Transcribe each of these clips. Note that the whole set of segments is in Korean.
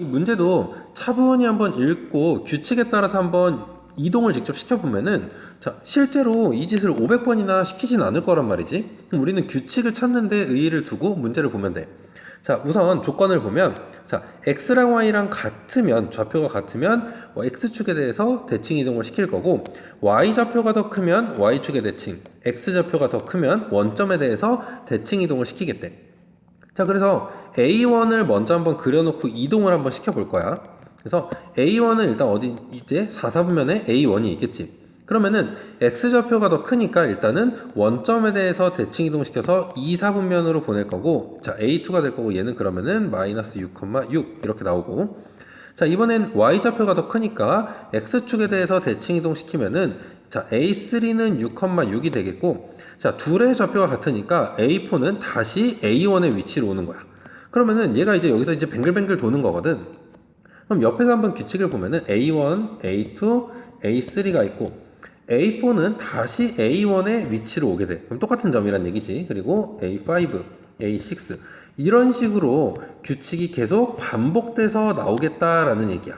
이 문제도 차분히 한번 읽고 규칙에 따라서 한번 이동을 직접 시켜보면은 자 실제로 이 짓을 500번이나 시키진 않을 거란 말이지. 그럼 우리는 규칙을 찾는 데 의의를 두고 문제를 보면 돼 자 우선 조건을 보면 자 x랑 y랑 같으면 좌표가 같으면 어, x축에 대해서 대칭 이동을 시킬 거고 y 좌표가 더 크면 y축의 대칭 x 좌표가 더 크면 원점에 대해서 대칭 이동을 시키겠대 자, 그래서 A1을 먼저 한번 그려놓고 이동을 한번 시켜볼 거야. 그래서 A1은 일단 어디, 이제 4, 4분면에 A1이 있겠지. 그러면은 X좌표가 더 크니까 일단은 원점에 대해서 대칭 이동시켜서 2, 4분면으로 보낼 거고, 자, A2가 될 거고, 얘는 그러면은 마이너스 6,6 이렇게 나오고, 자, 이번엔 Y좌표가 더 크니까 X축에 대해서 대칭 이동시키면은 자, A3는 6,6이 되겠고, 자, 둘의 좌표가 같으니까 A4는 다시 A1의 위치로 오는 거야. 그러면은 얘가 이제 여기서 이제 뱅글뱅글 도는 거거든. 그럼 옆에서 한번 규칙을 보면은 A1, A2, A3가 있고, A4는 다시 A1의 위치로 오게 돼. 그럼 똑같은 점이란 얘기지. 그리고 A5, A6. 이런 식으로 규칙이 계속 반복돼서 나오겠다라는 얘기야.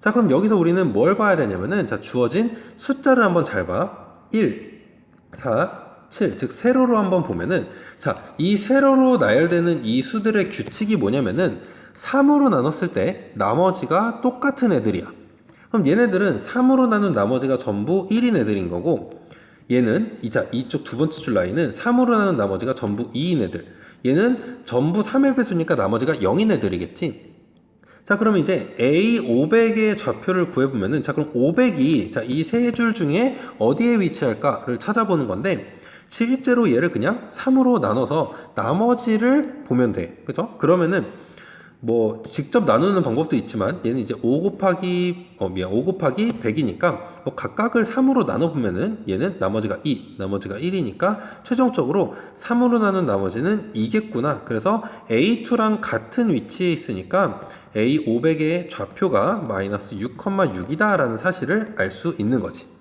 자, 그럼 여기서 우리는 뭘 봐야 되냐면은, 자, 주어진 숫자를 한번 잘 봐. 1, 4, 7. 즉, 세로로 한번 보면은, 자, 이 세로로 나열되는 이 수들의 규칙이 뭐냐면은, 3으로 나눴을 때 나머지가 똑같은 애들이야. 그럼 얘네들은 3으로 나눈 나머지가 전부 1인 애들인 거고, 얘는, 이자, 이쪽 두 번째 줄 라인은 3으로 나눈 나머지가 전부 2인 애들. 얘는 전부 3의 배수니까 나머지가 0인 애들이겠지. 자, 그러면 이제 A500의 좌표를 구해보면은, 자, 그럼 500이, 자, 이 세 줄 중에 어디에 위치할까를 찾아보는 건데, 실제로 얘를 그냥 3으로 나눠서 나머지를 보면 돼. 그죠? 그러면은, 뭐, 직접 나누는 방법도 있지만, 얘는 이제 5 곱하기, 어, 미안, 5 곱하기 100이니까, 뭐, 각각을 3으로 나눠보면은, 얘는 나머지가 2, 나머지가 1이니까, 최종적으로 3으로 나눈 나머지는 2겠구나. 그래서 A2랑 같은 위치에 있으니까, A500의 좌표가 마이너스 6,6이다라는 사실을 알 수 있는 거지.